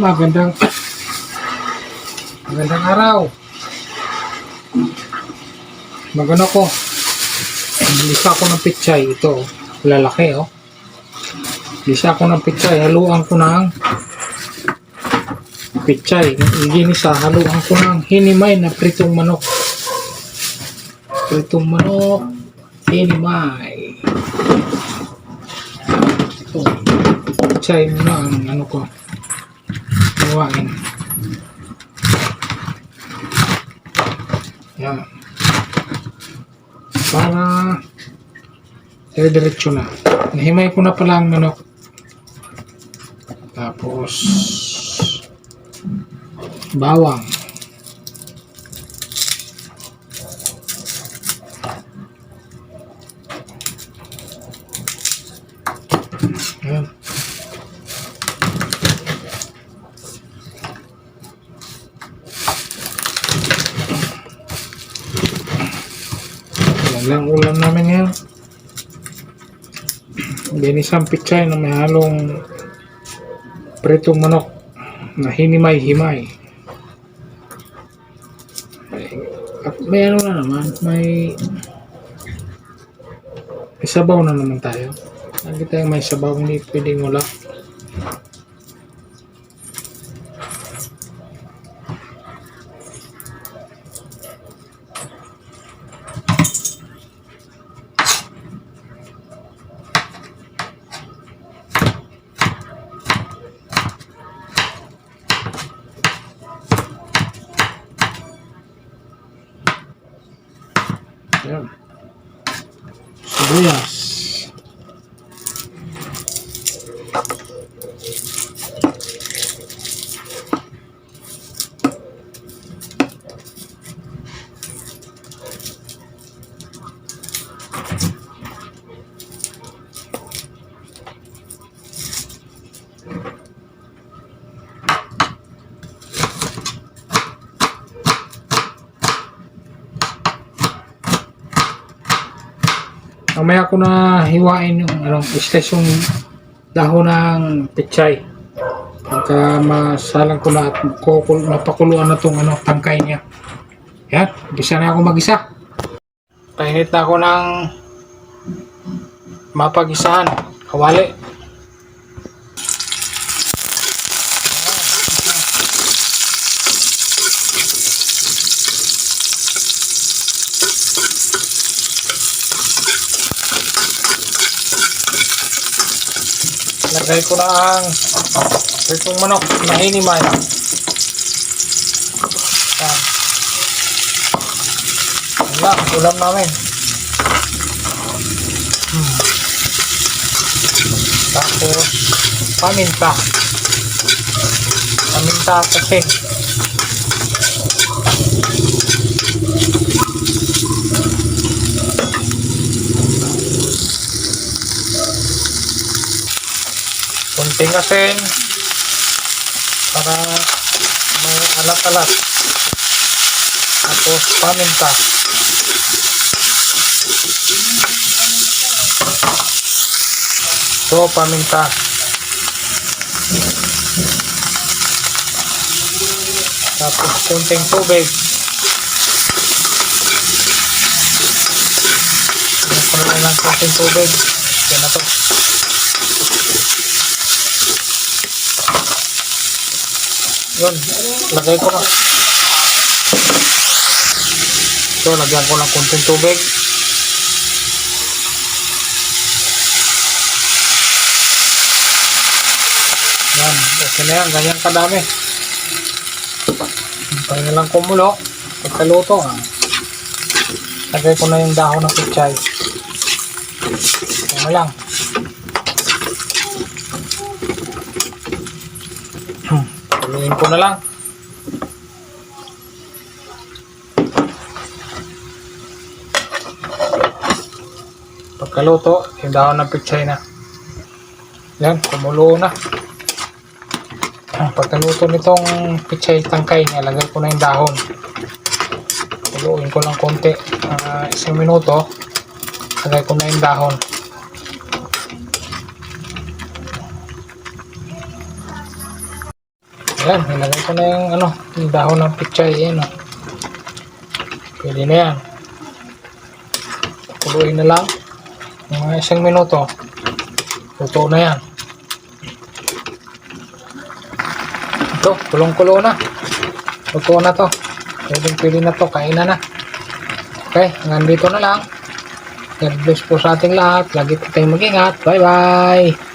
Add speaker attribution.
Speaker 1: magandang magandang araw. Magano ko. Lisa ko ng pichay. Ito, lalaki oh. Lisa ko ng pichay. Haluan ko ng pichay. Ginisa, haluan ko ng hinimay na pritong manok. Pritong manok. Hinimay. Ito. Pichay muna ang ano ko. Gawain. Yan. Para dire-diretso na. Nahimay ko na pala ang manok. Tapos bawang. Lang ulam namin ngayon. Binisang pichay na may halong pritong manok na hinimay-himay. At may ano na naman, may may sabaw na naman tayo. Lagi tayong may sabaw, hindi pwedeng wala. Ayan. Sibuyas. Mamaya ko na hiwain yung ano, isles yung dahon ng pichay. Pagka masalang ko na at kukul, mapakuluan na tong ano, tangkay niya. Yan, bisa na ako mag-isa. Painit na ako ng mapagisahan. Kawali. Lagay ko na ang pritong manok na hinimay. Yan. Wala, ulam namin. Hmm. Tapos, paminta. Paminta kasi. Kunting asin para may alat-alat. Tapos paminta. So, paminta. Tapos kunting tubig. Ano ko na lang kunting tubig. Yan na to. Yun, lagay ko na. So, lagyan ko ng konting tubig. Yan, okay na yan. Ganyan kadami. Hintay na lang kumulo. Pagkaluto, ah. Lagay ko na yung dahon ng. Yan na lang. Haluin ko na lang. Pagkaluto, yung dahon ng pichay na. Yan, kumulo na. Pagkaluto nitong pichay tangkay niya, lagay ko na yung dahon. Kuluin ko lang konti. Ah, isang minuto, lagay ko na yung dahon. Ayan, nilagay ko na yung ano, yung dahon ng pichay. Ayan o. Pwede na yan. Pakuluin na lang. Mga isang minuto. Luto na yan. Ito, kulong-kulo na. Luto na to. Pwede, pwede na to. Kainan na. Okay, hanggang dito na lang. God bless po sa ating lahat. Lagi po tayong mag-ingat. Bye-bye.